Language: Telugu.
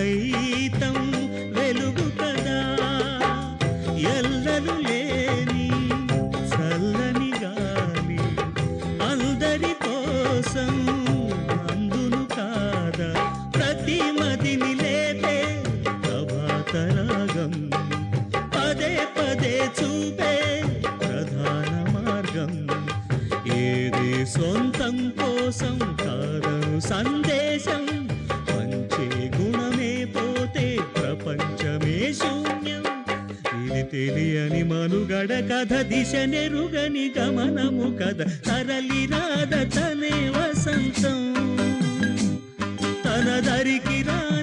సైతం వెలుగు కదా. ఎల్లలు లేని చల్లని గాలి అందరి కోసం అందును కాదా. ప్రతి మదిని లేతే ప్రభాతరాగం పదే పదే చూపే ప్రధాన మార్గం. ఏది సొంతం కోసం కాదను సందేశం. తెలియని తెలియని మనుగడ కథ దిశ నెరుగని గమనము కథ. తరలి రాధ తనే వసంతం. తన దరికి రాధ